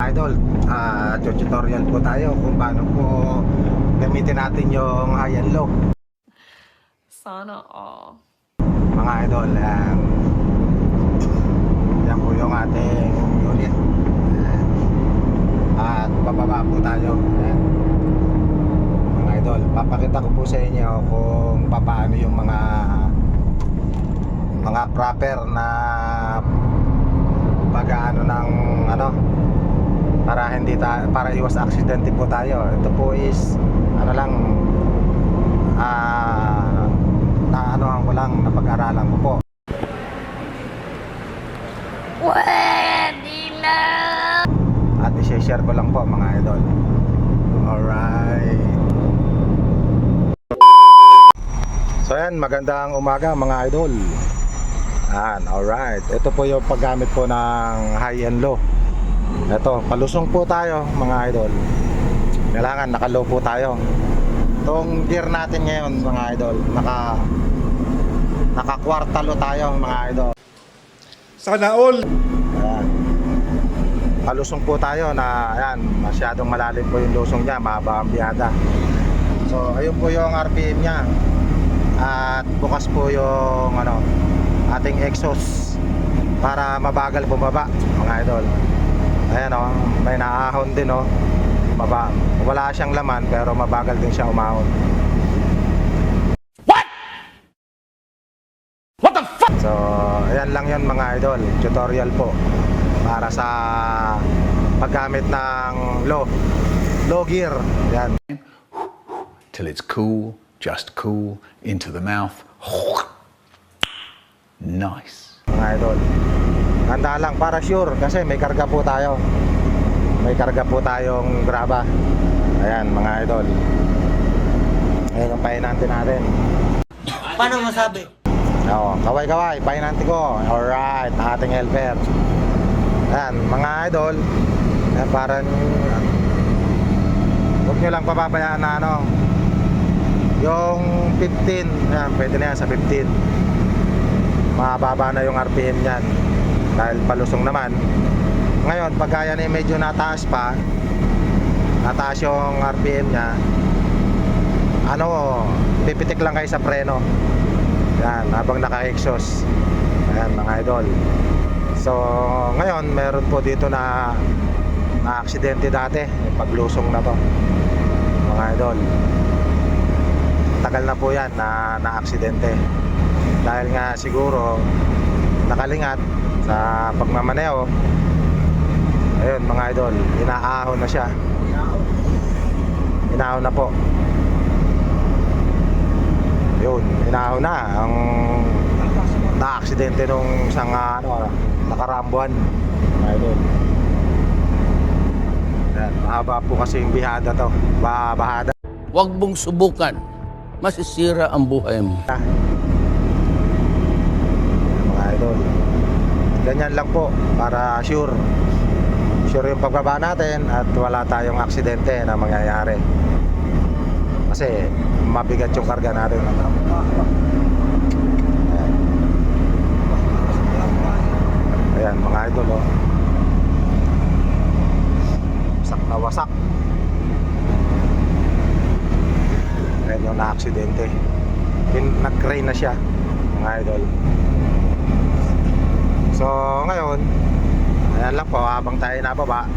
idol, ah, tutorial po tayo kung paano po gamitin natin yung high and low. Sana all. Mga idol, yan. Yan po yung ating unit. At bababa po tayo. Ayan. Mga idol, papakita ko po sa inyo kung paano yung mga mga proper na pag-ano ng ano para hindi ta para iwas aksidente po tayo. Ito po is ano lang ah na ano ko lang napag-aralan ko po. Pwede na! At i-share ko lang po mga idol. Alright. So yan, magandang umaga mga idol. Yan, alright. Ito po yung paggamit po ng high and low. Ito, palusong po tayo mga idol. Kailangan naka-low po tayo. Itong gear natin ngayon mga idol, naka naka kwartalo tayo mga idol. Sana all! Ayan. Palusong po tayo na ayan, masyadong malalim po yung lusong niya, mahaba ang biyada. So, ayun po yung RPM niya. At bukas po yung ano, ating exhaust para mabagal bumaba, mga idol. Ayan oh, may naahon din oh. Maba, wala siyang laman pero mabagal din siya umahon. What the fuck? So, ayan lang yun mga idol. Tutorial po para sa paggamit ng low low gear. Yan. till it's cool, just cool, into the mouth. Nice. Mga idol. Handa lang para sure kasi may karga po tayo. May karga po tayong graba. Ayan mga idol. Ayan yung pahinante natin. Paano masabi? Oo, kaway-kaway, pahinante ko. Alright, ating helper. Ayan, mga idol. Ayan, parang huwag nyo lang papabayaan na ano yung 15 ayan, pwede na yan sa 15 mababa na yung RPM yan dahil palusong naman. Ngayon pag kaya na medyo nataas pa nataas yung RPM nya ano pipitik lang kayo sa preno. Yan habang naka-exhaust. Ayan mga idol. So ngayon meron po dito na na aksidente dati. Paglusong na to. Mga idol. Tagal na po yan na na aksidente. Dahil nga siguro nakalingat sa pagmamaneo ayun mga idol inaahon na siya. Inaahon na po. Yun inaahon na ang na aksidente nung isang ah, ano nakarambuan mga idol. Yan, mahaba po kasi yung bihada to. Bah bahada. Huwag mong subukan. Masisira ang buhay mo. mga idol ganyan lang po para sure. Sure yung pagbaba natin at wala tayong aksidente na mangyayari. Kasi mabigat yung karga natin. Ayan, mga idol oh. wasak na wasak. Ayan yung na-aksidente. Nag-crane na siya mga idol So ngayon Ayan lang po habang tayo nababa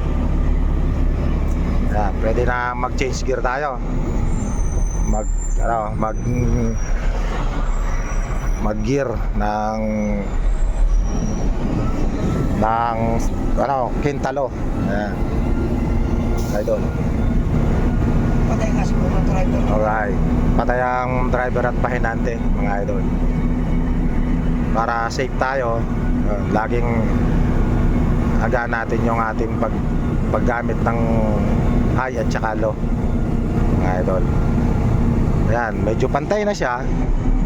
Ayan, pwede na mag change gear tayo Mag ano, mag mag gear ng ng ano, kintalo Ayan Idol Patay nga siguro ng driver. Alright. Patay ang driver at pahinante, mga idol. Para safe tayo, laging agaan natin yung ating pag paggamit ng high at saka low. Mga idol. Ayan, medyo pantay na siya.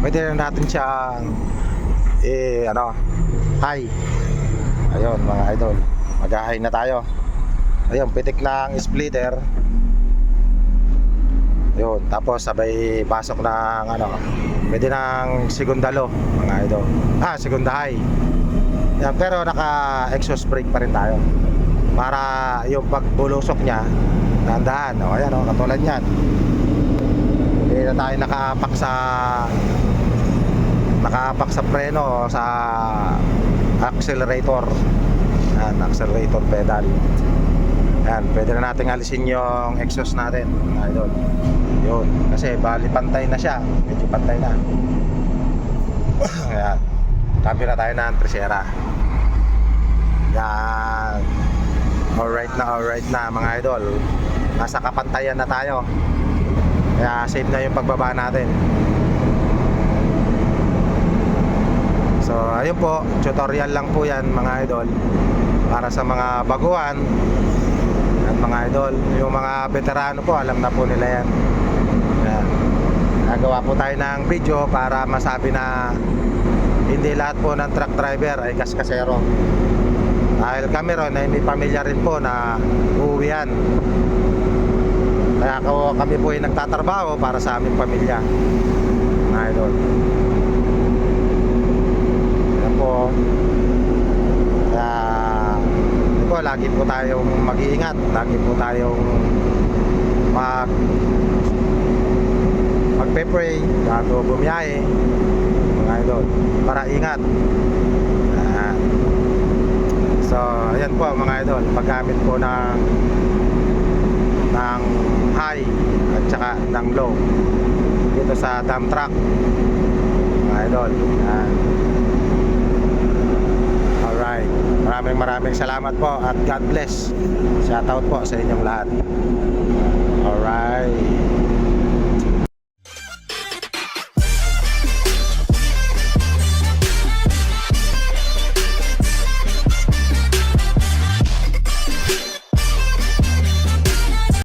Pwede na natin siya eh ano, high. Ayun, mga idol. Mag-high na tayo. Ayun, pitik ng splitter. Yun, tapos sabay pasok ng ano, pwede ng segundalo, mga idol. Ah, segunda high. Yan, pero naka exhaust brake pa rin tayo. para yung pagbulusok niya tandaan o ayan o katulad yan hindi na tayo nakaapak sa nakaapak sa preno sa accelerator. Yan accelerator pedal. Yan pwede na natin alisin yung exhaust natin idol. Yun kasi bali pantay na siya. Medyo pantay na. Ayan. Cambio na tayo ng Trisera. Yan. Alright na, alright na mga idol. Nasa kapantayan na tayo. Kaya safe na yung pagbaba natin. So, ayun po. Tutorial lang po yan mga idol. Para sa mga baguhan. Yan mga idol. Yung mga veterano po, alam na po nila yan. Yan. Nagawa po tayo ng video para masabi na hindi lahat po ng truck driver ay kaskasero. Dahil kami ron ay may pamilya rin po na uuwian. Kaya ako, kami po ay nagtatrabaho para sa aming pamilya. Mga idol. Yan po. Kaya po, lagi po tayong mag-iingat. Lagi po tayong mag magpe-pray bago bumiyahe idol para ingat. Ayan. so ayan po mga idol. Paggamit po ng ng high at saka ng low dito sa dump truck. Mga idol. Ayan. alright. Maraming maraming salamat po at God bless. Shout out po sa inyong lahat. Alright